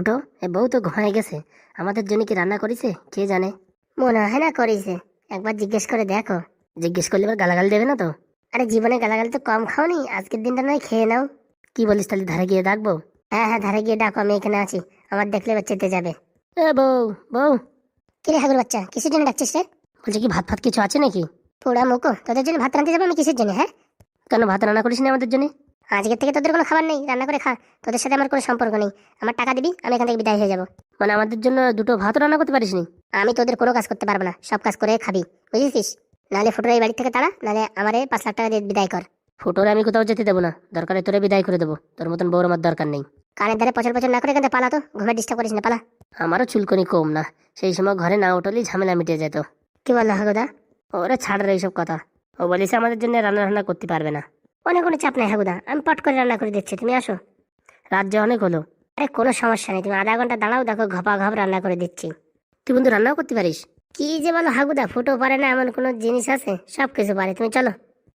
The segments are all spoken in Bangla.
ফুটো এ বউ তো ঘুমায় গেছে। আমাদের জন্য কি রান্না করেছে? কে জানে? মনে হয় না করেছে। একবার জিজ্ঞেস করে দেখো। জিজ্ঞেস করলে এবার গালাগাল দেবে না তো? আরে জীবনে গালাগালি তো কম খাওনি আজকের দিনটা নয় খেয়ে নাও। কি বলিস তাহলে ধারে গিয়ে ডাকবো? হ্যাঁ হ্যাঁ ধারে গিয়ে ডাকো আমি এখানে আছি। আমার দেখলে এবার চেতে যাবে। এ বউ বউ। কিরে হাগুর বাচ্চা কিসের জন্য ডাকছিস রে? বলছে কি ভাত ফাত কিছু আছে নাকি? পোড়া মুখো তোদের জন্য ভাত রাঁধতে যাব আমি কিসের জন্য হ্যাঁ? কেন ভাত রান্না করিস না আমাদের জন্য? আজকের থেকে তোদের কোনো খাবার নেই রান্না করে খা। তোদের সাথে আমার কোনো সম্পর্ক নেই। আমার টাকা দিবি আমি এখান থেকে বিদায় হয়ে যাব। মানে আমাদের জন্য দুটো ভাত রান্না করতে পারিস নি? আমি তোদের কোনো কাজ করতে পারব না সব কাজ করে খাবি বুঝেছিস? নাহলে ফুটোর এই বাড়ি থেকে তাড়া নাহলে আমার এই পাঁচ লাখ টাকা দিয়ে বিদায় কর। ফুটোরে আমি কোথাও যেতে দেবো না দরকারে তোরে বিদায় করে দেবো। তোর মতন বউর আমার দরকার নেই। কানের ধারে পচর পচর না করে এখান থেকে পালা তো ঘুমে ডিস্টার্ব করিস না পালা। আমারও চুলকনি কম না সেই সময় ঘরে না উঠলেই ঝামেলা মিটে যেত। কি বলল হাগুদা? ওরা ছাড় রে এইসব কথা। ও বলেছে আমাদের জন্য রান্না রান্না করতে পারবে না। অনেক কোনো চাপ নাই হাগুদা আমি পট করে রান্না করে দিচ্ছি তুমি আসো। রাত যে অনেক হলো। আরে কোনো সমস্যা নেই তুমি আধা ঘণ্টা দাঁড়াও দেখো ঘপা ঘপ রান্না করে দিচ্ছি। তুই বন্ধু রান্নাও করতে পারিস? কি যে বলো হাগুদা ফুটো পারে না এমন কোনো জিনিস আছে? সব কিছু পারে তুমি চলো।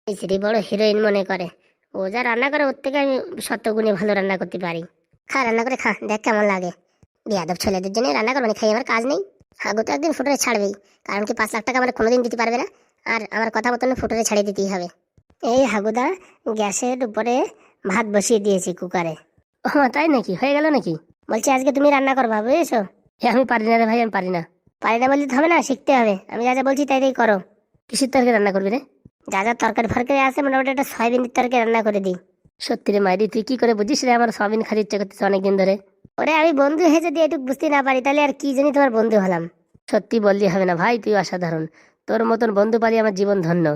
এই সেটি বড় হিরোইন মনে করে। ও যা রান্না করে ওর থেকে আমি সত্যগুণে ভালো রান্না করতে পারি। খা রান্না করে খা দেখ কেমন লাগে। বিয়াদব ছেলেদের জন্য রান্না করব না খাই আমার কাজ নেই। হাগু তো একদিন ফুটোরে ছাড়বেই কারণ কি পাঁচ লাখ টাকা আমার কোনোদিন দিতে পারবে না। আর আমার কথা মতন ফুটোরে ছাড়িয়ে দিতেই হবে। এই হাগুদা গ্যাসের উপরে ভাত বসিয়ে দিয়েছি কুকারে। ও মা, তাই নাকি? হয়ে গেল নাকি? বলছি আজকে তুমি রান্না করবা বুঝেছ? আমি পারি না রে ভাই আমি পারি না। পারি না বললে তো হবে না শিখতে হবে। আমি যা যা বলছি তাই তাই করো। কিসের তরকারি রান্না করবি রে? যা যা তরকারি ফরকারি আছে মোটামুটি একটা সয়াবিনের তরকারি রান্না করে দিই। সত্যি রে মাইরি তুই কি করে বুঝিস রে আমার সবিন খালি ইচ্ছে করতেছে অনেকদিন ধরে। ওরে আমি বন্ধু হয়ে যদি একটু বুঝতে না পারি তাহলে আর কি জানি তোমার বন্ধু হলাম। সত্যি বললি হবে না ভাই তুই অসাধারণ। তোর মতন বন্ধু পালি আমার জীবন ধন্য।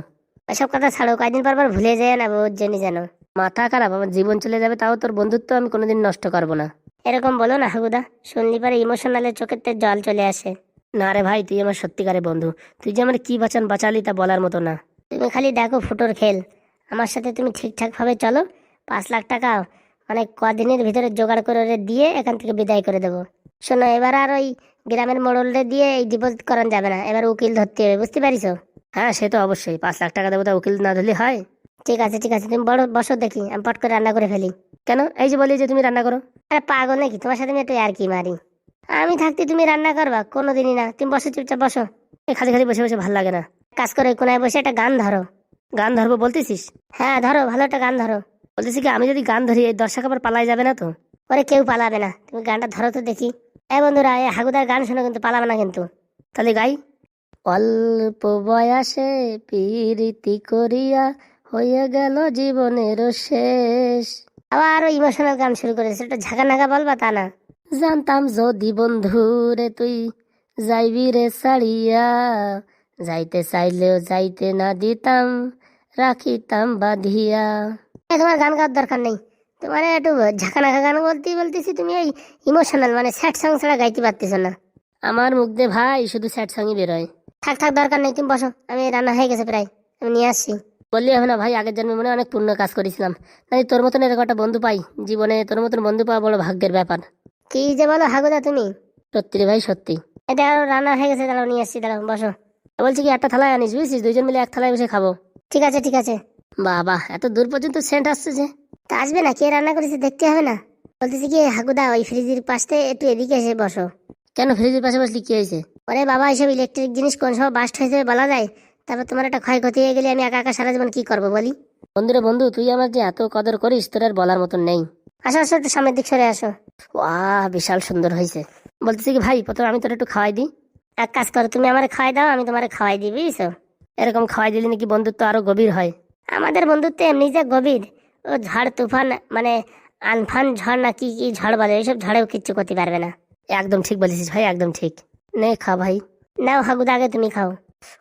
ওসব কথা ছাড়ো কয়েকদিন পর পর ভুলে যায় না ওর জন্য যেন। মাথা খারাপ, আমার জীবন চলে যাবে, তাও তোর বন্ধুত্ব আমি কোনোদিন নষ্ট করব না। এরকম বলো না, হাগুদা, শুনলি পরে ইমোশনালে চোখের তে জল চলে আসে। না রে ভাই, তুই আমার সত্যিকারে বন্ধু, তুই যে আমার কি বাঁচান বাঁচালি তা বলার মতো না। তুমি খালি দেখো ফুটোর খেল, আমার সাথে তুমি ঠিকঠাকভাবে চলো, পাঁচ লাখ টাকা মানে কদিনের ভিতরে জোগাড় করে দিয়ে এখান থেকে বিদায় করে দেবো। শোনো, এবার আর ওই গ্রামের মোড়লরে দিয়ে এই ডিপোজিট করানো যাবে না, এবার উকিল ধরতে হবে, বুঝতে পারিছো? হ্যাঁ সে তো অবশ্যই। পাঁচ লাখ টাকা দেবো তা উকিল না ধরলে হয়? ঠিক আছে ঠিক আছে তুমি বড় বসো দেখি আমি পট করে রান্না করে ফেলি। কেন? এই যে বলি যে তুমি রান্না করো। আরে পাগল নাকি? তোমার সাথে আমি একটু আর কি মারি। আমি থাকতে তুমি রান্না করবা? কোনো দিনই না। তুমি বসো চুপচাপ বসো। এই খালি খালি বসে বসে ভালো লাগে না। কাজ করে কোনায় বসে একটা গান ধরো। গান ধরবো বলতেছিস? হ্যাঁ ধরো ভালো একটা গান ধরো। বলতেছি কি আমি যদি গান ধরি এই দর্শক আবার পালাই যাবে না তো? ওরে কেউ পালাবে না। তুমি গানটা ধরো তো দেখি। এ বন্ধুরা এই হাগুদার গান শোনো কিন্তু পালাবে না কিন্তু। তাহলে গাই। অল্প বয়সে প্রীতি করিয়া হয়ে গেল জীবনের শেষ। আবার ইমোশনাল গান শুরু করেছে, একটু ঝাঁকা নাকা বলবা তা না? জানতাম যদি বন্ধু রে তুই যাইবি রে ছাড়িয়া, যাইতে চাইলেও যাইতে না দিতাম, রাখিতাম বাঁধিয়া। তোমার গান গাওয়ার দরকার নেই। তোমার একটু ঝাঁকা নাকা গান বলতেই বলতেছি, তুমি এই ইমোশনাল মানে স্যাড সং ছাড়া গাইতে পারতেছো না। আমার মুখ দিয়ে ভাই শুধু স্যাড সঙ্গই বেরোয়। থাক থাক দরকার নেই তুমি বসো। আমি রান্না হয়ে গেছে প্রায়। আমি নিয়ে আসছি। বললি হবে না ভাই আগের জন্মে মনে অনেক পূর্ণ কাজ করেছিলাম। তাই তোর মতন এরকম একটা বন্ধু পাই জীবনে তোর মতন বন্ধু পাওয়া বড় ভাগ্যের ব্যাপার। কি যে বলো হাগুদা তুমি? সত্যি রে ভাই সত্যি। এটা আরও রান্না হয়ে গেছে দাঁড়াও নিয়ে আসছি দাঁড়াও বসো। বলছি কি একটা থালায় আনিস বুঝছিস? দুইজন মিলে এক থালায় বসে খাব। ঠিক আছে ঠিক আছে। বাবা এত দূর পর্যন্ত সেন্ট আসছে যে। তা আসবে না কে রান্না করেছে দেখতে হবে না। বলতেছি কি হাগুদা ওই ফ্রিজের পাশে একটু এদিকে এসে বসো। কেন ফ্রিজের পাশে বসলি কি হয়েছে? ওরে বাবা এইসব ইলেকট্রিক জিনিস কোন সময় বাস্ট হয়ে যাবে বলা যায়? তারপর তোমার একটা ক্ষয়ক্ষতি হয়ে গেলে আমি একা একা সারা জীবন কি করব বলি? বন্ধুরে বন্ধু তুই আমার যে এত কদর করিস তোর আর বলার মতন নেই। আসো আসো একটু সামনের দিক সরে আসো। ওয়াহ বিশাল সুন্দর হয়েছে। বলতেছি কি ভাই প্রথমে আমি তোর একটু খাওয়াই দিই। এক কাজ করো তুমি আমার খাওয়াই দাও আমি তোমার খাওয়াই দিই বুঝছ? এরকম খাওয়াই দিলে নাকি বন্ধুত্ব আরও গভীর হয়। আমাদের বন্ধুত্ব এমনি যে গভীর ও ঝড় তুফান মানে আনফান ঝড় না কি কি ঝড় বলে এইসব ঝড়েও কিচ্ছু করতে পারবে না। একদম ঠিক বলেছিস ভাই একদম ঠিক। নে খা ভাই নাও হাগুদা আগে তুমি খাও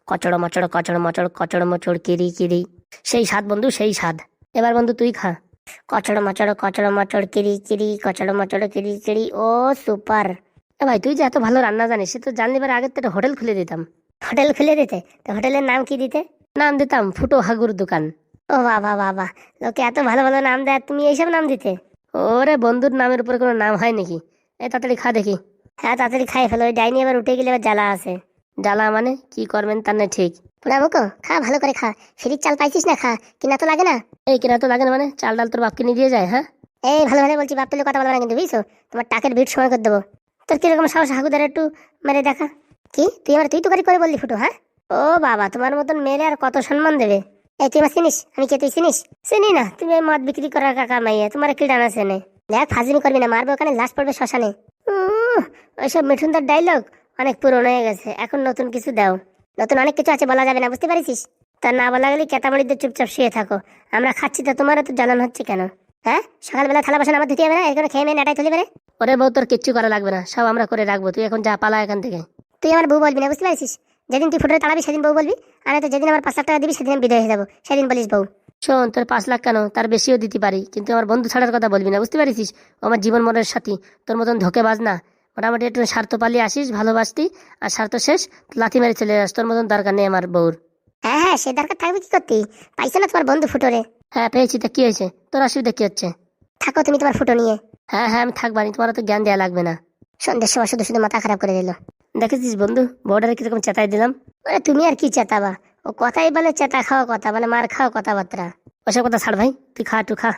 কচড় মচড় কচড় মচড় কচড় মচড় কিরি কিরি সেই স্বাদ বন্ধু সেই স্বাদ এবার বন্ধু তুই খা কচড় মচড় কচড় মচড় কিরি কিরি কচড় মচড় কিরি কিরি ও সুপার এ ভাই তুই যে এত ভালো রান্না জানিস সে তো জানলে এবার আগের তো হোটেল খুলে দিতাম হোটেল খুলে দিতে তো হোটেলের নাম কি দিতে নাম দিতাম ফুটো হাগুর দোকান ও বাবা বাবা লোকে এত ভালো ভালো নাম দেয় তুমি এইসব নাম দিতে ওরে বন্ধুর নামের উপরে কোনো নাম হয় নাকি এ তাড়াতাড়ি খা দেখি হ্যাঁ তাড়াতাড়ি খাই ফেলো। ওই ডাইনি এবার উঠে গেলে এবার জ্বালা আছে। জ্বালা মানে কি করবেন তার না ঠিক। পুরা মুখো খা ভালো করে খা। চাল পাইছিস না খা। কিনা তো লাগে না। এই কেনা তো লাগে না মানে চাল ডাল তোর বাপকে নিয়ে দিয়ে যায় হ্যাঁ? এই ভালো ভালো বলছি বাপ তুলে কথা বলব না কিন্তু বুঝছ? তোমার টাকের ভিড় সময় করে দেবো। তোর কীরকম সাহস হাগুদার একটু মেরে দেখা। কি? তুই আমার তুই তো করে বললি ফুটো হ্যাঁ? ও বাবা তোমার মতন মেয়েরে আর কত সম্মান দেবে? এই তুই আমার চিনিস? আমি কে তুই চিনিস? চিনি না। তুমি মদ বিক্রি করার কাকা মাইয়া তোমার কি ডানা চেনে। দেখ ফাজিমি করবি না মারবে ওখানে লাশ পড়বে শ্মশানে। ওইসব মিঠুনদার ডায়লগ অনেক পুরনো হয়ে গেছে এখন নতুন কিছু দাও। নতুন অনেক কিছু আছে বলা যাবে না বুঝতে পারিস তা না বলা গেলে কেতামড়িতে চুপচাপ শুয়ে থাকো। আমরা খাচ্ছি তো তোমার তো জ্বালান হচ্ছে কেন? হ্যাঁ? সকালবেলা থালা বাসন আমার ধুতে হবে না? এখানে খেয়ে মেয়ে নাটাই তুলে বেড়ে ওরে বউ তোর কিচ্ছু করা লাগবে না সব আমরা করে রাখব তুই এখন যা পালা এখান থেকে। তুই আমার বউ বলবি না বুঝতে পারছিস যেদিন তুই ফুটে তাড়াবি সেদিন বউ বলবি আর তো যেদিন আমার পাঁচ লাখ টাকা দিবি সেদিন আমি বিদায় হয়ে যাব। সেদিন বলিস বউ। শোন তোর পাঁচ লাখ কেন? তার বেশিও দিতে পারি কিন্তু আমার বন্ধু ছাড়ার কথা বলবি না বুঝতে পারিস আমার জীবন মনের সাথী তোর মতন ধোকে বাজ না মোটামুটি একটু স্বার্থ পালিয়ে আসিস ভালোবাসতি আর স্বার্থ শেষ লাথি মেরে চলে যাস। তোর মতন দরকার নেই আমার বউর। হ্যাঁ হ্যাঁ সে দরকার থাকবে কি করতি? পাইছে না তোমার বন্ধু ফুটোরে? হ্যাঁ পেয়েছি তা কি হয়েছে? তোর অসুবিধা কি হচ্ছে? থাকো তুমি তোমার ফুটো নিয়ে। হ্যাঁ হ্যাঁ আমি থাকবানি তোমার তো জ্ঞান দেওয়া লাগবে না। সন্ধ্যের সময় শুধু শুধু মাথা খারাপ করে দিল। দেখেছিস বন্ধু বর্ডারে কীরকম চেতাই দিলাম? তুমি আর কি চেতাবা? ও কথাই বলে চেতা খাওয়া কথা মানে মার খাওয়া কথাবার্তা। ওসব কথা ছাড় ভাই তুই খা টু খা।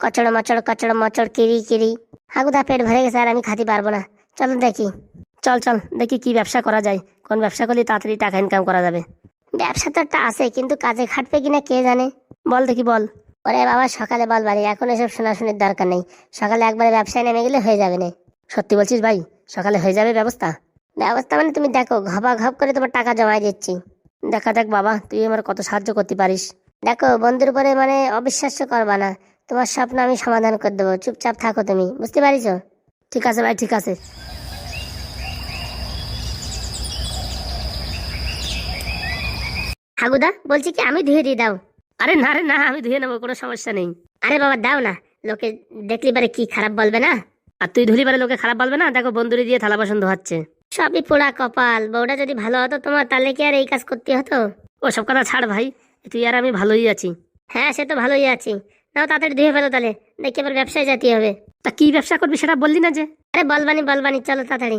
কচড় মচড় কচড় মচড় কিরি কিরি। হাগুদা পেট ভরে গেছে আর আমি খাতে পারব না। চলো দেখি। চল চল দেখি কি ব্যবসা করা যায়। কোন ব্যবসা করলে তাড়াতাড়ি টাকা ইনকাম করা যাবে। ব্যবসা তো একটা আছে কিন্তু কাজে খাটবে কিনা কে জানে? বল দেখি বল। ওরে বাবা সকালে বল বাড়ি এখন এসব শোনাশুনির দরকার নেই। সকালে একবারে ব্যবসায় নেমে গেলে হয়ে যাবে না। সত্যি বলছিস ভাই সকালে হয়ে যাবে ব্যবস্থা? ব্যবস্থা মানে তুমি দেখো ঘপা ঘপ করে তোমার টাকা জমাই দিচ্ছি। দেখা দেখ বাবা তুই আমার কত সাহায্য করতে পারিস। দেখো বন্ধুর উপরে মানে অবিশ্বাস্য করবা না। তোমার স্বপ্ন আমি সমাধান করে দেবো। চুপচাপ থাকো তুমি বুঝতে পারিছো ঠিক আছে ভাই ঠিক আছে। হাগুদা বলছি কি আমি ধুয়ে দিয়ে দাও। আরে না রে না আমি ধুয়ে নেব কোনো সমস্যা নেই। আরে বাবা দাও না। লোকে দেখলি পারে কি খারাপ বলবে না? আর তুই ধুলি পারে লোকে খারাপ বলবে না? দেখো বন্ধুরি দিয়ে থালা বাসন ধোয়াচ্ছে সবই পোড়া কপাল। বউটা যদি ভালো হতো তোমার তাহলে কি আর এই কাজ করতে হতো? ও সব কথা ছাড় ভাই। তুই আর আমি ভালোই আছি। হ্যাঁ সে তো ভালোই আছি। নাও তাড়াতাড়ি ধুয়ে ফেলো তাহলে। দেখি এবার ব্যবসায় যেতে হবে। তা কি ব্যবসা করবি সেটা বললি না যে? আরে বলবানি বলবানি চলো তাড়াতাড়ি।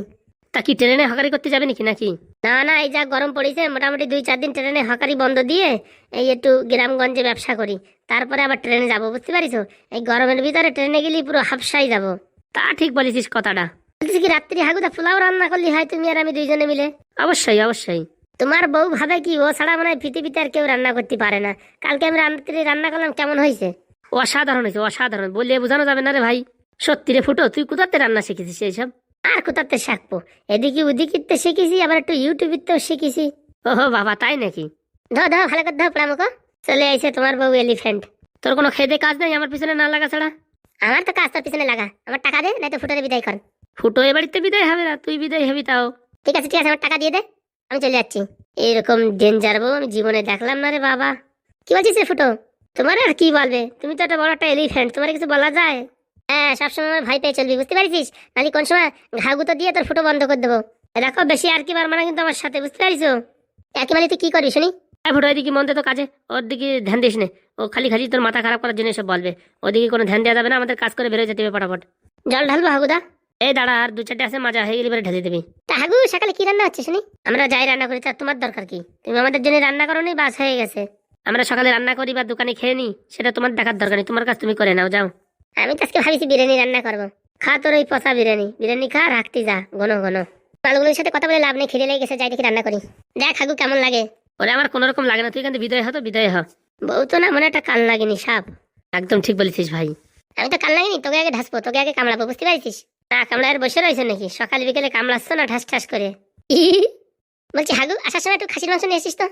তা কি ট্রেনে হকারি করতে যাবে নাকি নাকি? না না এই যা গরম পড়েছে মোটামুটি দুই চার দিন ট্রেনে হকারি বন্ধ দিয়ে এই একটু গ্রামগঞ্জে ব্যবসা করি। তারপরে আবার ট্রেনে যাব বুঝতে পারিস? এই গরমের ভিতরে ট্রেনে গেলে পুরো হাফসাই যাব। তা ঠিক বলেছিস কথাটা। বলছিস কি রাত্রি হাগুদা পোলাও রান্না করলি হয় তুমি আর আমি দুইজনে মিলে? অবশ্যই অবশ্যই। তোমার বউ ভাবে কি ও ছাড়া মনে হয় পৃথিবীতে আর কেউ রান্না করতে পারে না। কালকে আমি রাত্রি রান্না করলাম কেমন হয়েছে? অসাধারণ হয়েছে অসাধারণ। বললে বোঝানো যাবে না রে ভাই। সত্যি রে ফুটো, তুই কোথাতে রান্না শিখেছিস এইসব? আর কোথাতে শিখব এদিকে ওদিকে শিখেছি, আবার একটু ইউটিউবেতেও শিখেছি। ওহো বাবা, তাই নাকি? ধর ধর ভালো করে ধর প্রামুখ চলে আইছে তোমার বউ এলিফ্যান্ট তোর কোনো খেদে কাজ নেই আমার পিছনে না লাগা ছাড়া? আমার তো কাজ তোর পিছনে লাগা। আমার টাকা দে নাই তো ফুটোরে বিদায় কর। ফুটো, এ বাড়িতে বিদায় হবে না? তুই বিদায় হবি তাও। ঠিক আছে ঠিক আছে, আমার টাকা দিয়ে দে। আমি চলে যাচ্ছি। এইরকম ডেঞ্জার বউ আমি জীবনে দেখলাম না রে বাবা। কি বলছিস রে ফুটো? তোমার আর কি বলবে? তুমি তো একটা বড় একটা এলিফ্যান্ট তোমার কিছু বলা যায়? হ্যাঁ সবসময় আমার ভাই পেয়ে চলবি বুঝতে পারিস নাহলে কোন সময় ঘাগুতো দিয়ে তোর ফুটো বন্ধ করে দেবো? দেখো বেশি আর কি পারব না কিন্তু আমার সাথে বুঝতে পারিস একেবারে তুই কি করবি শুনি? ফুটো এদিকে মন তো কাজে ওর দিকে ধ্যান দিস নে। ও খালি খালি তোর মাথা খারাপ করার জন্য এসব বলবে। ওদিকে কোনো ধ্যান দেওয়া যাবে না আমাদের কাজ করে বেরোয় যেতে হবে ফটাফট জল ঢালবো হাগুদা? এই দাঁড়া আর দু চারটে আছে মাজা হয়ে গেলে এবারে ঢেলে দিবি। তা হাগু সকালে কি রান্না হচ্ছে শুনি? আমরা যাই রান্না করি তার তোমার দরকার কি? তুমি আমাদের জন্য রান্না করো নি বাস হয়ে গেছে। আমরা সকালে রান্না করি বা দোকানে খেয়ে নিই সেটা তোমার দেখার দরকার নেই। তোমার কাজ তুমি করে নাও যাও। আমি তো আজকে ভাবিছি বিরিয়ানি রান্না করব। খা তোর ওই পচা বিরিয়ানি। বিরিয়ানি খা রাখতে যা ঘন ঘন। মালগুলোর সাথে কথা বলে লাভ নেই খিদে লেগে গেছে যাই দেখি রান্না করি। দেখ হাগু কেমন লাগে। ওরে আমার কোনো রকম লাগে না তুই কিন্তু বিদায় হতো বিদায় হ। বউ তো না মনে একটা কান লাগেনি সাপ। একদম ঠিক বলেছিস ভাই। আমি তো কান লাগেনি তোকে আগে ঢাসবো তোকে আগে কামড়াবো বুঝতে পারছিস? না কামড়ার বসে রয়েছে নাকি? সকাল বিকেলে কামড়াচ্ছ না ঠাস ঠাস করে? বলছি হাগু আসার সময় একটু খাসির মাংস নিয়ে আসিস তো?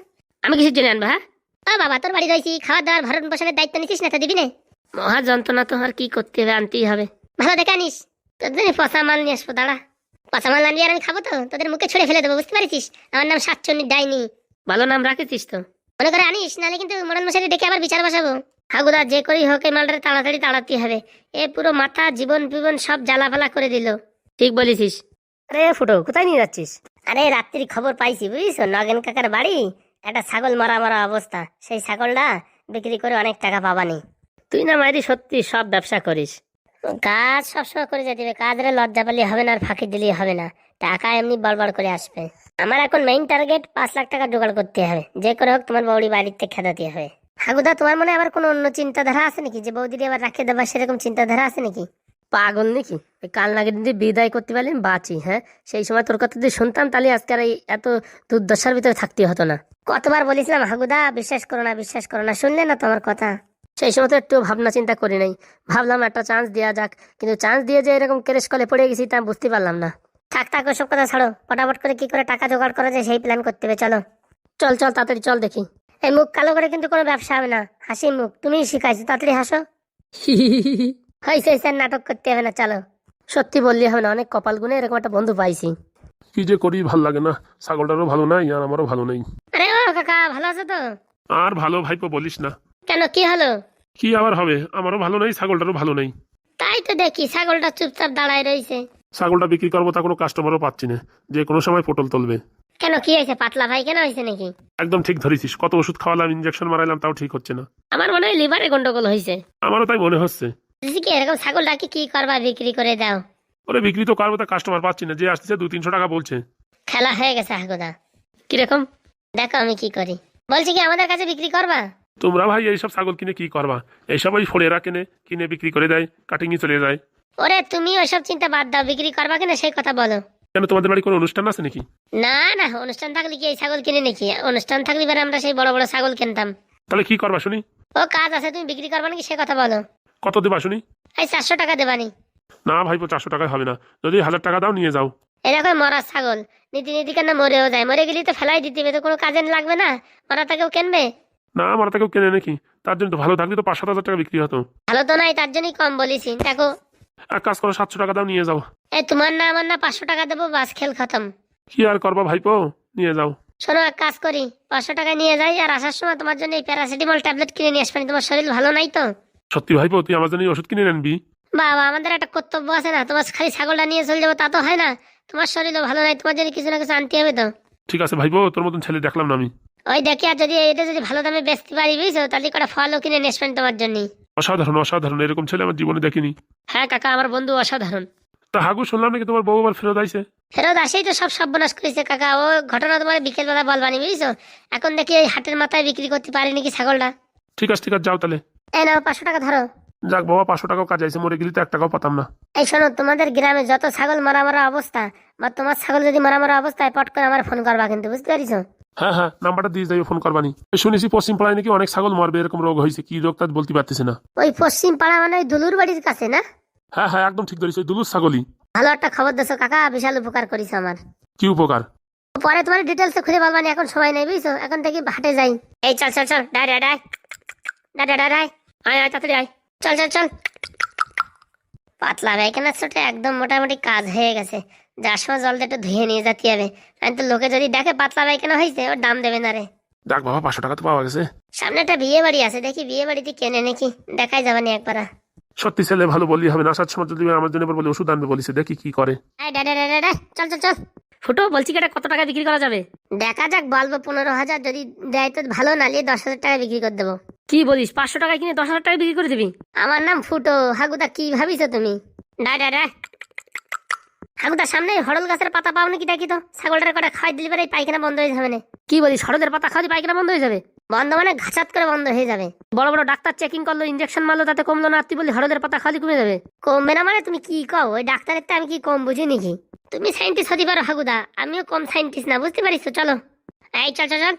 আমি কিছু জন্য আনব হ্যাঁ? ও বাবা তোর বাড়ি রয়েছি খাওয়া দাওয়ার ভরণ পোষণের দায়িত্ব নিচ্ছিস না তো দিবি না? মহা যন্ত্রণা তো আর কি করতে হবে আনতেই হবে। ভালো দেখে আনিস। তোদের জন্য পচা মাল নিয়ে আসব দাঁড়া। পচা মাল আনবি আর আমি খাব তো। তোদের মুখে ছুড়ে ফেলে দেবো বুঝতে পারছিস? আমার নাম সাতচন্নি ডাইনি। ভালো নাম রাখেছিস তো। মনে করে আনিস? নাহলে কিন্তু মরণ মশারি ডেকে আবার বিচার বসাবো। হাগুদা যে করেই হোক এই মালটা তাড়াতাড়ি তাড়াতে হবে। এ পুরো মাথা জীবন জীবন সব জ্বালা ফালা করে দিল। ঠিক বলেছিস। আরে ফুটো কোথায় নিয়ে যাচ্ছিস? আরে রাত্রি খবর পাইছি বুঝিস নগেন কাকার বাড়ি। একটা ছাগল মারা মারা অবস্থা। সেই ছাগলটা বিক্রি করে অনেক টাকা পাবানি। তুই না মাইরি সত্যি সব ব্যবসা করিস। কাজ সবসময় করে যেতে হবে। কাজরে লজ্জা পেলে হবে না আর ফাঁকি দিলেই হবে না। টাকা এমনি বড়বড় করে আসবে। আমার এখন মেইন টার্গেট পাঁচ লাখ টাকা জোগাড় করতে হবে। যে করে হোক তোমার বউড়ি বাড়িতে খেদাতে হবে। হাগুদা, তোমার মনে আবার কোনো অন্য চিন্তাধারা আছে নাকি? যে বৌদিদি আবার রাখে দেবা সেরকম চিন্তাধারা আছে নাকি? পাগল নাকি? কাল নাগের দিন বিদায় করতে পারলে বাঁচি হ্যাঁ? সেই সময় তোর কথা যদি শুনতাম, তাহলে আজকে আর এই এত দুর্দশার ভিতরে থাকতে হতো না। কতবার বলেছিলাম হাগুদা বিশ্বাস করো না, বিশ্বাস করো না, শুনলে না তোমার কথা? সেই সময় তো একটু ভাবনা চিন্তা করি নাই। ভাবলাম একটা চান্স দেওয়া যাক, কিন্তু চান্স দিয়ে যে এরকম কেরেস কলে পড়ে গেছি তা বুঝতে পারলাম না। থাক থাক, ওসব কথা ছাড়ো। ফটাফট করে কি করে টাকা জোগাড় করা যায় সেই প্ল্যান করতে হবে, চলো। চল চল, তাড়াতাড়ি চল দেখি। এই মুখ কালো করে কিন্তু কোনো ব্যবসা হবে না। হাসি মুখ তুমি শিখাইছো, তাড়াতাড়ি হাসো। হয়েছে আর নাটক করতে হবে না, চলো। সত্যি বললি হবে না, অনেক কপাল গুনে এরকম একটা বন্ধু পাইছি। কি যে করি, ভালো লাগে না। ছাগলটারও ভালো নাই, আর আমারও ভালো নেই। কাকা ভালো আছো তো? আর ভালো ভাইপো বলিস না। কেন কি হলো? কি আবার হবে? আমারও ভালো নেই ছাগলটারও ভালো নেই। তাই তো দেখি ছাগলটা চুপচাপ দাঁড়ায় রয়েছে ছাগলটা বিক্রি করব তা কোনো কাস্টমারও পাচ্ছি না যে কোনো সময় পটল তুলবে। কেন কি হয়েছে? পাতলা ভাই কেন হয়েছে নাকি? একদম ঠিক ধরেছিস কত ওষুধ খাওয়ালাম ইঞ্জেকশন মারাইলাম তাও ঠিক হচ্ছে না। আমার মনে হয় লিভারে গন্ডগোল হয়েছে। আমারও তাই মনে হচ্ছে। কি এরকম ছাগলটাকে কি করবা বিক্রি করে দাও? ওরে বিক্রি তো করব তা কাস্টমার পাচ্ছি না যে আসতেছে দু তিনশো টাকা বলছে। খেলা হয়ে গেছে হাগুদা। কীরকম? দেখো আমি কি করি। বলছি কি আমাদের কাছে বিক্রি করবা? তোমরা ভাই এইসব ছাগল কিনে কি করবা? এইসব ওই ফোড়েরা কিনে কিনে বিক্রি করে দেয় কাটিংয়ে চলে যায়। ওরে তুমি ওসব চিন্তা বাদ দাও বিক্রি করবা কিনা সেই কথা বলো। কেন তোমাদের বাড়ি কোনো অনুষ্ঠান আছে নাকি? না না অনুষ্ঠান থাকলে কি এই ছাগল কিনে নাকি? অনুষ্ঠান থাকলে এবার আমরা সেই বড় বড় ছাগল কিনতাম। তাহলে কি করবা শুনি? ও কাজ আছে তুমি বিক্রি করবা নাকি সে কথা বলো। কত দেবা শুনি? এই চারশো টাকা দেবানি। না ভাইপো চারশো টাকায় হবে না। যদি হাজার টাকা দাও নিয়ে যাও। এরকম মরা ছাগল। নীতি নীতি কেন মরেও যায়? মরে গেলে তো ফেলাই দিতে হবে তো কোনো কাজে লাগবে না। মরা তাকেও কিনবে? না আমার তাকেও কেনে নাকি? তার জন্য তো ভালো থাকলে তো পাঁচ সাত হাজার টাকা বিক্রি হতো। ভালো তো নাই তার জন্যই কম বলেছি। দেখো। এক কাজ করো সাতশো টাকা দাও নিয়ে যাও। এই তোমার না আমার না পাঁচশো টাকা দেবো বাস খেল খতম। কি আর করবা ভাইপো? নিয়ে যাও। শোনো এক কাজ করি। পাঁচশো টাকা নিয়ে যাই আর আসার সময় তোমার জন্য এই প্যারাসিটামল ট্যাবলেট কিনে নিয়ে আসবেন তোমার শরীর ভালো নাই তো? সত্যি ভাইপো তুই আমার জন্য এই ওষুধ কিনে আনবি? বাবা আমাদের একটা কর্তব্য আছে না তোমার খালি ছাগলটা নিয়ে চলে যাব তা তো হয় না। তোমার শরীরও ভালো নাই তোমার জন্য কিছু না কিছু আনতে হবে তো। ঠিক আছে ভাইপো তোর মতন ছেলে দেখলাম না আমি। ওই দেখি আর যদি এটা যদি ভালো দামে বেচতে পারি বুঝছ তাহলে কটা ফলও কিনে আসবেন তোমার জন্য অসাধারণ অসাধারণ এরকম ছেলে আমার জীবনে দেখিনি। হ্যাঁ কাকা আমার বন্ধু অসাধারণ। তা হাগু শুনলাম নাকি তোমার বউ আবার ফেরত আইছে? ফেরত আসেই তো সব সর্বনাশ করেছে কাকা ও ঘটনা তোমার বিকেলবেলা বলবানি বুঝছ। এখন দেখি এই হাটের মাথায় বিক্রি করতে পারি নাকি ছাগলটা। ঠিক আছে ঠিক আছে যাও তাহলে। এই নাও পাঁচশো টাকা ধরো। যাক বাবা পাঁচশো টাকাও কাজ আইছে মরে গেলি তো এক টাকাও পাতাম না। এই শোনো তোমাদের গ্রামে যত ছাগল মারা মারা অবস্থা বা তোমার ছাগল যদি মারা মারা অবস্থায় পট করে আমার ফোন করবা কিন্তু বুঝতে পারিছো? হ্যাঁ হ্যাঁ নাম্বারটা দিয়ে যাই ফোন করবানি শুনেছি পশ্চিম পাড়ায় নাকি অনেক ছাগল মরবে এরকম রোগ হয়েছে কি রোগ তা বলতে পারতেছে না। ওই পশ্চিম পাড়া মানে ওই দুলুর বাড়ির কাছে না? হ্যাঁ হ্যাঁ একদম ঠিক ধরেছি দুলুর ছাগলই। ভালো একটা খবর দেছো কাকা বিশাল উপকার করিস আমার। কি উপকার? পরে তোমার ডিটেলস খুলে বলবানি এখন সময় নেই বুঝছ? এখন থেকে হাটে যাই। এই চল চল চল ডাই ডাই ডাই। ডাই ডাই ডাই ডাই। আয় আয় তাড়াতাড়ি আয়। চল চল চল। পাতলা পায়খানার ছোটে একদম মোটামুটি কাজ হয়ে গেছে। যার সময় জলটা একটু ধুয়ে নিয়ে যেতে হবে। আমি তো লোকে যদি দেখে পাতলা পায়খানা হয়েছে ওর দাম দেবে না রে। দেখ বাবা পাঁচশো টাকা তো পাওয়া গেছে। সামনে একটা বিয়ে বাড়ি আছে দেখি বিয়ে বাড়িতে কেনে নাকি। দেখাই যাবানি একবার। সত্যি ছেলে ভালো বলি হবে না। আসার সময় যদি আমার জন্য বলি ওষুধ আনবে বলিছে দেখি কি করে। চল চল চল। ফুটো বলছি কি এটা কত টাকা বিক্রি করা যাবে? দেখা যাক বলব পনেরো হাজার যদি দেয় তো ভালো না নিয়ে দশ হাজার টাকা বিক্রি করে দেবো। কি বলিস পাঁচশো টাকা কিনে দশ হাজার টাকা বিক্রি করে দিবি? আমার নাম ফুটো। হাগুদা কি ভাবিছো তুমি? ডা ডাই হাগুদা সামনে হরল গাছের পাতা পাও নাকি দেখি তো? ছাগলটার কটা খাই দিলে পরে পায়খানা বন্ধ হয়ে যাবে না। কি বলিস হরদের পাতা খাওয়া পায়খানা বন্ধ হয়ে যাবে? বন্ধ মানে ঘাচাত করে বন্ধ হয়ে যাবে। বড় বড় ডাক্তার চেকিং করল ইঞ্জেকশন মারলো, তাতে কমলো না। তুই বলি হরদের পাতা খালি কমে যাবে? কমবে না মানে তুমি কি কও? ওই ডাক্তারের তো আমি কি কম বুঝি নাকি? তুমি সাইন্টিস্ট হতে পারো, হাগুদা। আমিও কম সাইন্টিস্ট না, বুঝতে পারিস তো? চলো। এই, চল চল চল।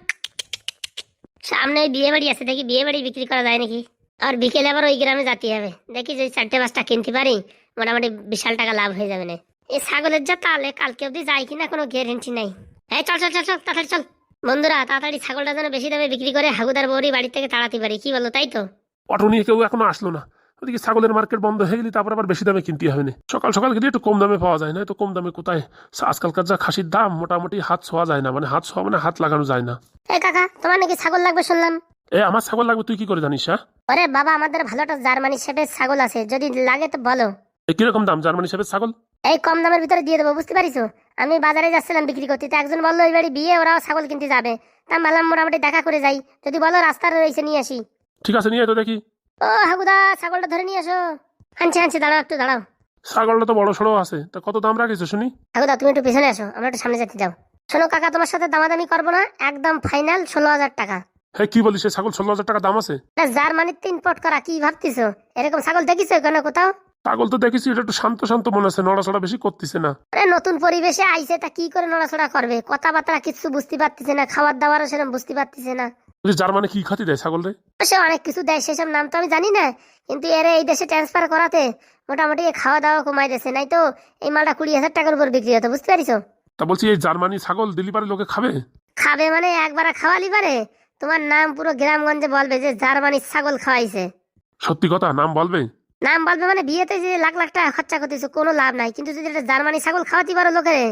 সামনে বিয়ে বাড়ি আছে, দেখি বিয়ে বাড়ি বিক্রি করা যায় নাকি? আর বিকেলে আবার ওই গ্রামে যেতে হবে। দেখি যদি চারটে পাঁচটা কিনতে পারি, মোটামুটি বিশাল টাকা লাভ হয়ে যাবে না। এই ছাগলের যা তাহলে কালকে অবধি যায় কিনা কোনো গ্যারেন্টি নাই। এই চল চল চল চল তাড়াতাড়ি চল। বন্ধুরা তাড়াতাড়ি ছাগলটা যেন বেশি দামে বিক্রি করে হাগুদার বৌরি বাড়ি থেকে তাড়াতে পারি কি বলো তাই তো? অটো নিয়ে কেউ এখনও আসলো না। ওদিকে ছাগলের মার্কেট বন্ধ হয়ে গেলি তারপর আবার বেশি দামে কিনতে হবে না। সকাল সকাল গেলে একটু কম দামে পাওয়া যায় না তো কম দামে কোথায়? আজকালকার যা খাসির দাম মোটামুটি হাত ছোঁয়া যায় না মানে হাত ছোঁয়া মানে হাত লাগানো যায় না। এই কাকা তোমার নাকি ছাগল লাগবে শুনলাম? এ আমার ছাগল লাগবে তুই কি করে জানিস হ্যাঁ? আরে বাবা আমাদের ভালো একটা জার্মানি শেপের ছাগল আছে যদি লাগে তো বলো। এ কীরকম দাম জার্মানি সাহেবের ছাগল? এই কম দামের ভিতরে দিয়ে দেবো বুঝতে পারিস আমি বাজারে যাচ্ছিলাম বিক্রি করতে তো একজন বলল ওই বাড়ি বিয়ে ওরাও ছাগল কিনতে যাবে। তা মালাম মোটামুটি দেখা করে যাই। যদি বলো রাস্তার রয়েছে নিয়ে আসি। ঠিক আছে নিয়ে তো দেখি। ও হাগুদা ছাগলটা ধরে নিয়ে আসো। আনছি আনছি দাঁড়াও একটু দাঁড়াও। ছাগলটা তো বড় সড়ো আছে। তা কত দাম রাখিস শুনি? হাগুদা তুমি একটু পেছনে আসো আমরা একটু সামনে যেতে যাও। শোনো কাকা তোমার সাথে দামাদামি করব না একদম ফাইনাল ষোলো হাজার টাকা। হ্যাঁ কি বলিস ছাগল ষোলো হাজার টাকা দাম আছে? না জার্মানিতে ইম্পোর্ট করা কি ভাবতিছো? এরকম ছাগল দেখিছো এখানে কোথাও? ছাগল তো দেখেছি এটা একটু শান্ত শান্ত মনে আছে নড়াচড়া বেশি করতেছে না। আরে নতুন পরিবেশে আইছে তা কি করে নড়াচড়া করবে? কথাবার্তা কিছু বুঝতে পারতেছে না খাবার দাবারও সেরকম বুঝতে পারতেছে না। বলছি জার্মানি কি খাতি দেয় ছাগল রে সে অনেক কিছু দেয় সেসব নাম তো আমি জানি না কিন্তু এর এই দেশে ট্রান্সফার করাতে মোটামুটি খাওয়া দাওয়া কমাই দিয়েছে নাই তো এই মালটা কুড়ি হাজার টাকার উপর বিক্রি হতো বুঝতে পারিছো? তা বলছি এই জার্মানি ছাগল দিল্লি লোকে খাবে? খাবে মানে একবার খাওয়ালি পারে? তোমার নাম পুরো গ্রামগঞ্জে বলবে যে জার্মানির ছাগল খাওয়াইছে। সত্যি কথা নাম বলবে? নাম বলবে মানে বিয়েতে যে লাখ লাখ টাকা খরচা করতেছো কোনো লাভ নাই। কিন্তু যদি এটা জার্মানি ছাগল খাওয়াতে পারো লোকেরে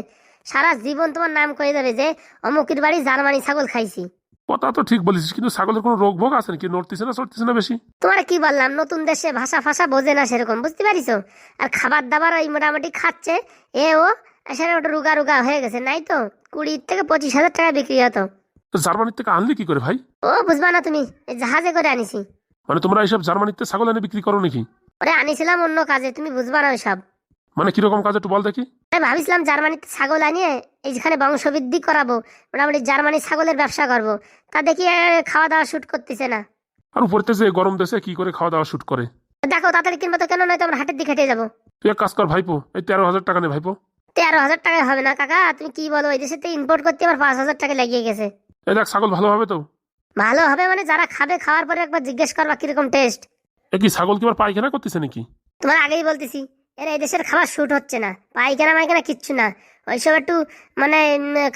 সারা জীবন তোমার নাম কয়ে দেবে যে অমুকের বাড়ি জার্মানি ছাগল খাইছি। কথা তো ঠিক বলিস কিন্তু ছাগলের কোনো রোগ ভোগ আছে নাকি? নড়তেছে না চড়তেছে না বেশি? তোমার কি বললাম নতুন দেশে ভাষা ফাষা বোঝে না সেরকম বুঝতে পারিস আর খাবার দাবার ওই মোটামুটি খাচ্ছে এ ও সেটা ওটা রুগা রুগা হয়ে গেছে নাই তো? কুড়ি থেকে পঁচিশ হাজার টাকা বিক্রি হতো তো জার্মানির থেকে আনলি কি করে ভাই? ও বুঝবা না তুমি এই জাহাজে করে আনিছি। মানে তোমরা এইসব জার্মানিতে ছাগল এনে বিক্রি করো নাকি? ওরে আনিছিলাম অন্য কাজে তুমি বুঝবা না ওইসব। মানে কীরকম কাজ একটু বল দেখি। আমি ভাবিছিলাম জার্মানিতে ছাগল আনিয়ে এইখানে বংশবৃদ্ধি করাবো। মোটামুটি জার্মানি ছাগলের ব্যবসা করব। তা দেখি খাওয়া দাওয়া শুট করতেছে না। আর উপরতে যে গরম দেশে কি করে খাওয়া দাওয়া শুট করে? দেখো তাড়াতাড়ি কিনবো তো কেন নয় তো আমরা হাটের দিকে হেঁটে যাব। তুই এক কাজ কর ভাইপো এই তেরো হাজার টাকা নে ভাইপো। তেরো হাজার টাকায় হবে না কাকা তুমি কি বলো? এই দেশে ইম্পোর্ট করতে আমার পাঁচ হাজার টাকা লেগে গেছে। এই দেখ ছাগল ভালো হবে তো। ভালো হবে মানে যারা খাবে খাওয়ার পরে একবার জিজ্ঞেস করবা কীরকম টেস্ট এ কি ছাগল কি আবার পায়খানা করতেছে নাকি? তোমার আগেই বলতেছি এর এই দেশের খাবার শুট হচ্ছে না। পাইখানা মাইখানা কিচ্ছু না। ওইসব একটু মানে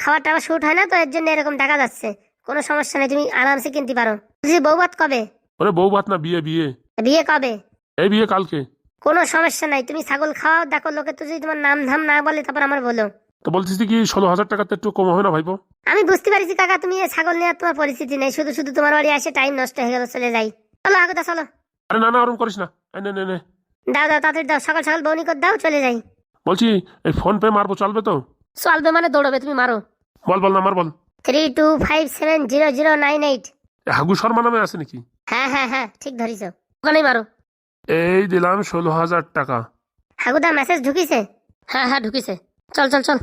খাবার টাবার শুট হয় না তো এর জন্য এরকম দেখা যাচ্ছে। কোনো সমস্যা নেই তুমি আরামসে কিনতে পারো। বলছি বৌবাত কবে? ওরে বউ ভাত না বিয়ে বিয়ে। বিয়ে কবে? এই বিয়ে কালকে। কোনো সমস্যা নাই তুমি ছাগল খাওয়াও দেখো লোকে তো যদি তোমার নাম ধাম না বলে তারপর আমার বলো। তো বলছিস কি ষোলো হাজার টাকাতে একটু কম হবে না ভাইপো? আমি বুঝতে পারছি কাকা তুমি এই ছাগল নেওয়ার তোমার পরিস্থিতি নেই শুধু শুধু তোমার বাড়ি আসে টাইম নষ্ট হয়ে গেল চলে যাই। চলো আগতা চলো। আরে না না ওরম করিস না। এই নে নে নে। দাও দাও তাড়াতাড়ি দাও সকাল সকাল বৌনি করে দাও চলে যাই। বলছি এই ফোন পে মারবো চলবে তো? চলবে মানে দৌড়বে তুমি মারো। বল বল নাম্বার বল। Three two five seven zero zero nine eight Hagu Sharma নামে আছে নাকি? হ্যাঁ হ্যাঁ হ্যাঁ ঠিক ধরিস ওখানেই মারো। এই দিলাম ষোলো হাজার টাকা। হাগুদা মেসেজ ঢুকিছে? হ্যাঁ হ্যাঁ ঢুকিছে। চল চল চল।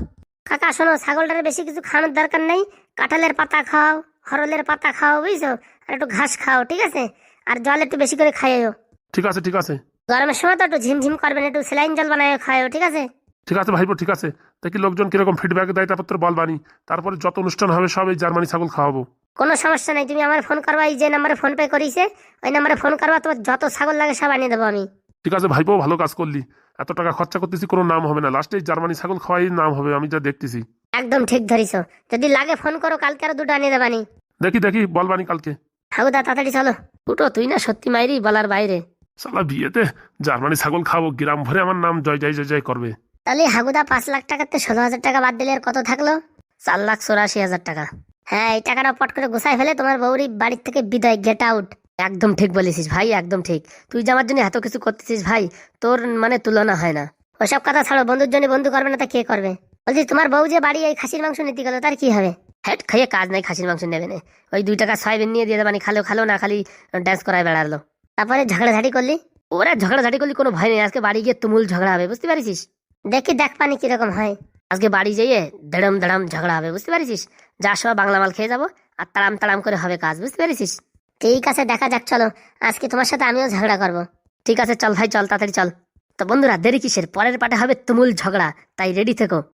কাকা শোনো ছাগলটার বেশি কিছু খাওয়ানোর দরকার নেই। কাঁঠালের পাতা খাও হরলের পাতা খাও বুঝছ? আর একটু ঘাস খাও ঠিক আছে? আর জল একটু বেশি করে খাইও ঠিক আছে ঠিক আছে। গরমের সময় তো একটু ঝিমঝিম করবেন একটু সেলাইন জল বানায় খাও ঠিক আছে? ঠিক আছে ভাইপো ঠিক আছে। দেখি লোকজন কীরকম ফিডব্যাক দেয় তারপর তোর বল বানি। তারপরে যত অনুষ্ঠান হবে সব এই জার্মানি ছাগল খাওয়াবো। কোনো সমস্যা নেই তুমি আমার ফোন করবা এই যে নাম্বারে ফোন পে করিছে ওই নাম্বারে ফোন করবা তোমার যত ছাগল লাগে সব আনিয়ে দেবো আমি। ঠিক আছে ভাইপো ভালো কাজ করলি। এত টাকা খরচা করতেছি কোনো নাম হবে না। লাস্টে জার্মানি ছাগল খাওয়াই নাম হবে আমি যা দেখতেছি। একদম ঠিক ধরিস যদি লাগে ফোন করো কালকে আরও দুটো আনিয়ে দেবানি। দেখি দেখি বল বানি কালকে। হাগুদা তাড়াতাড়ি চলো। ফুটো তুই না সত্যি মাইরি বলার বাইরে। সালা বিয়েতে জার্মানি ছাগল খাব গ্রাম ভরে আমার নাম জয় জয় জয় জয় করবে। তাহলে হাগুদা পাঁচ লাখ টাকাতে ষোলো হাজার টাকা বাদ দিলে আর কত থাকল? চার লাখ চৌরাশি হাজার টাকা। হ্যাঁ এই টাকাটা পট করে গুছাই ফেলে তোমার বৌরি বাড়ির থেকে বিদায় গেট আউট একদম ঠিক বলেছিস ভাই একদম ঠিক। তুই যে আমার জন্য এত কিছু করতেছিস ভাই তোর মানে তুলনা হয় না। ওসব কথা ছাড়ো বন্ধুর জন্য বন্ধু করবে না তা কে করবে? বলছি তোমার বউ যে বাড়ি এই খাসির মাংস নিতে গেল তার কি হবে? হ্যাট খাইয়ে কাজ নাই, খাসির মাংস নেবে না। ওই দুই টাকা সয়াবিন নিয়ে দিয়ে দেবানি খালো খালো, না খালি ড্যান্স করায় বেড়ালো। তারপরে ঝগড়াঝাড়ি করলি? ওরা ঝগড়াঝাটি করলি, কোনো ভয় নেই। আজকে বাড়ি গিয়ে তুমুল ঝগড়া হবে, বুঝতে পারিস দেখি, দেখ পানি কীরকম হয়। আজকে বাড়ি যেয়ে দেড়ম দেড়াম ঝগড়া হবে, বুঝতে পারিস যা সব বাংলা মাল খেয়ে যাব, আর তাড়াম তাড়াম করে হবে কাজ, বুঝতে পারিস ঠিক আছে, দেখা যাক, চলো। আজকে তোমার সাথে আমিও ঝগড়া করব। ঠিক আছে, চল ভাই, চল, তাড়াতাড়ি চল। তো বন্ধুরা, দেরি কিসের? পরের পাটে হবে তুমুল ঝগড়া, তাই রেডি থেকো।